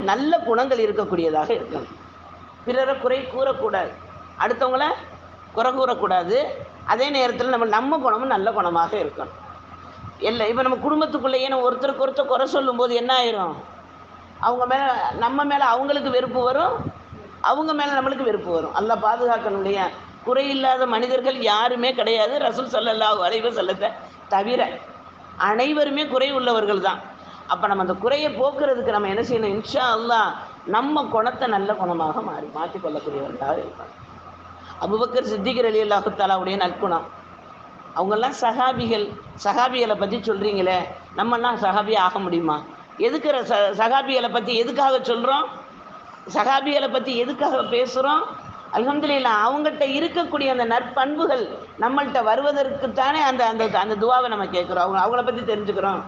நல்ல குணங்கள் இருக்கக்கூடியதாக இருக்கணும் பிறரை குறை கூறக்கூடாது. அடுத்தவங்கள குறை கூறக்கூடாது. அதே நேரத்தில் நம்ம நம்ம குணமும் நல்ல குணமாக இருக்கணும். இல்லை இப்போ நம்ம குடும்பத்துக்குள்ளேயே நம்ம ஒருத்தருக்கு ஒருத்தர் குறை சொல்லும்போது என்ன ஆயிரும்? அவங்க மேலே நம்ம மேலே அவங்களுக்கு வெறுப்பு வரும். அவங்க மேலே நம்மளுக்கு வெறுப்பு வரும். அல்ல பாதுகாக்கணுடைய குறையில்லாத மனிதர்கள் யாருமே கிடையாது. ரசூல் ஸல்லல்லாஹு அலைஹி வஸல்லத்தை தவிர அனைவருமே குறை உள்ளவர்கள் தான். அப்போ நம்ம அந்த குறையை போக்குறதுக்கு நம்ம என்ன செய்யணும்? இன்ஷா அல்லா நம்ம குணத்தை நல்ல குணமாக மாறி மாற்றிக்கொள்ளக்கூடியவர்களாக இருப்பாங்க. அபுபக்கர் சித்திகர் அலி அல்லாஹு தாலாவுடைய நற்குணம். அவங்கெல்லாம் சகாபிகள் சகாபிகளை பற்றி சொல்கிறீங்களே நம்மெல்லாம் சகாபி ஆக முடியுமா? எதுக்குற ச சகாபிகளை பற்றி எதுக்காக சொல்கிறோம் சகாபிகளை பற்றி எதுக்காக பேசுகிறோம் அல்ஹம்துலில்லாஹ் அவங்கள்ட்ட இருக்கக்கூடிய அந்த நற்பண்புகள் நம்மள்கிட்ட வருவதற்குத்தானே அந்த அந்த அந்த துவாவை நம்ம கேட்குறோம். அவங்க அவங்கள பற்றி தெரிஞ்சுக்கிறோம்.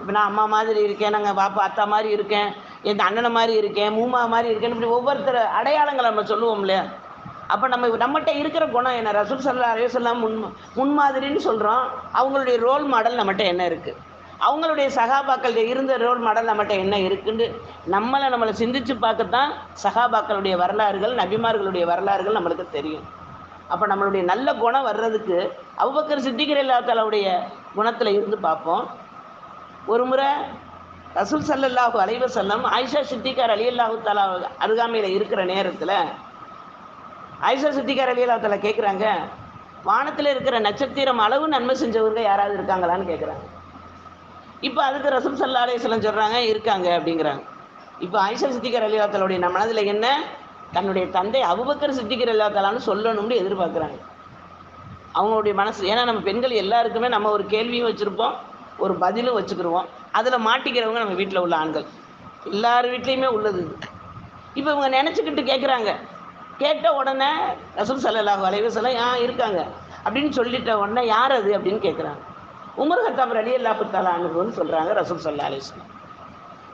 இப்போ நான் அம்மா மாதிரி இருக்கேன் நாங்கள் பாப்பா அத்தா மாதிரி இருக்கேன் என் அண்ணனை மாதிரி இருக்கேன் மூமா மாதிரி இருக்கேன் இப்படி ஒவ்வொருத்தர் அடையாளங்களை நம்ம சொல்லுவோம் இல்லையா? அப்போ நம்ம நம்மகிட்ட இருக்கிற குணம் என்ன? ரசூல் சல்லா அலையுசல்லாம் முன் முன்மாதிரின்னு சொல்கிறோம் அவங்களுடைய ரோல் மாடல் நம்மகிட்ட என்ன இருக்குது அவங்களுடைய சகாபாக்கள் இருந்த ரோல் மாடல் நம்மகிட்ட என்ன இருக்குன்னு நம்மளை நம்மளை சிந்திச்சு பார்க்கத்தான் சகாபாக்களுடைய வரலாறுகள் நபிமார்களுடைய வரலாறுகள் நம்மளுக்கு தெரியும். அப்போ நம்மளுடைய நல்ல குணம் வர்றதுக்கு அவ்வக்கர் சித்திகர் இல்லாத்தாலுடைய குணத்தில் இருந்து பார்ப்போம். ஒரு முறை ரசூல் சல்லல்லாஹு அலைஹி செல்லம் ஆயிஷா சித்திகார் அலி அல்லாஹு தாலா அருகாமையில் இருக்கிற நேரத்தில் ஆயிஷா சித்திகார் அலி அல்லா தாலா கேட்குறாங்க வானத்தில் இருக்கிற நட்சத்திரம் அளவு நன்மை செஞ்சவங்க யாராவது இருக்காங்களான்னு கேட்குறாங்க இப்போ அதுக்கு ரசூல் சல்லா அலையம் சொல்கிறாங்க இருக்காங்க அப்படிங்கிறாங்க. இப்போ ஆயிஷா சித்திகார் அலி அல்லாஹாலுடைய நம்ம மனதில் என்ன? தன்னுடைய தந்தை அபுபக்கர் சித்திகர் அல்லா தாலான்னு சொல்லணும்னு எதிர்பார்க்குறாங்க. அவங்களுடைய மனசு ஏன்னா நம்ம பெண்கள் எல்லாருக்குமே நம்ம ஒரு கேள்வியும் வச்சுருப்போம். ஒரு பதிலும் வச்சுக்கிடுவோம் அதில் மாட்டிக்கிறவங்க நம்ம வீட்டில் உள்ள ஆண்கள். எல்லார் வீட்லேயுமே உள்ளது இப்போ இவங்க நினச்சிக்கிட்டு கேட்குறாங்க கேட்ட உடனே ரசூல் சல்லாஹ் அலைஹி வஸல்லம் ஆ இருக்காங்க. அப்படின்னு சொல்லிட்ட உடனே யார் அது அப்படின்னு கேட்குறாங்க உமர் ஹத்தாப் அலி அல்லாஹு தாலான்னு சொல்கிறாங்க ரசூல் சல்லா அலிஸ்லாம்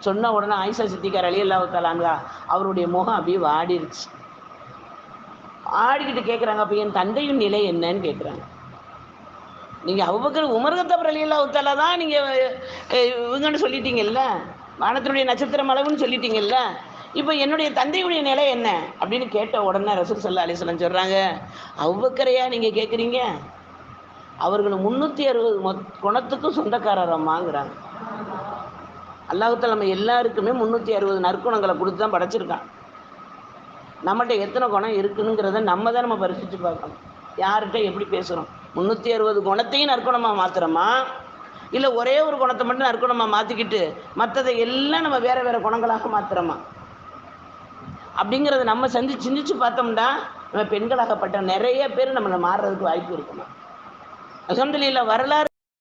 சொன்ன உடனே ஆயிஷா சித்திகார் அலி அல்லாஹு தாலாங்க அவருடைய முகம் அப்படியே வாடிருச்சு. ஆடிக்கிட்டு கேட்குறாங்க அப்போ என் தந்தையின் நிலை என்னன்னு கேட்குறாங்க நீங்கள் அவ்வக்கர் உமர்கத்தவர் அலியல்லா உத்தாலா தான் நீங்கள் இவங்கன்னு சொல்லிட்டீங்கல்ல? வானத்தினுடைய நட்சத்திரம் அளவுன்னு சொல்லிட்டீங்கல்ல? இப்போ என்னுடைய தந்தையுடைய நிலை என்ன? அப்படின்னு கேட்ட உடனே ரசூல் சல்லா அலிஸ்லாம் சொல்கிறாங்க அவ்வக்கரையா நீங்கள் கேட்குறீங்க அவர்கள் முந்நூற்றி அறுபது மொத் குணத்துக்கும் சொந்தக்காரரம்மாங்கிறாங்க. அல்லாஹத்தில் நம்ம எல்லாருக்குமே முந்நூற்றி அறுபது நற்குணங்களை கொடுத்து தான் படைச்சிருக்கான். நம்மகிட்ட எத்தனை குணம் இருக்குனுங்கிறத நம்ம தான் நம்ம பரிசித்து பார்க்கணும். யார்கிட்ட எப்படி பேசுகிறோம் முந்நூற்றி அறுபது குணத்தையும் நற்குணமாக மாற்றுறோமா இல்லை ஒரே ஒரு குணத்தை மட்டும் நற்குணமாக மாற்றிக்கிட்டு மற்றதை எல்லாம் நம்ம வேறு வேறு குணங்களாக மாத்துறோமா? அப்படிங்கிறத நம்ம சந்தி சிந்திச்சு பார்த்தோம்னா நம்ம பெண்களாகப்பட்ட நிறைய பேர் நம்மளை மாறுறதுக்கு வாய்ப்பு இருக்குமா? அலமதுல்ல வரலாறு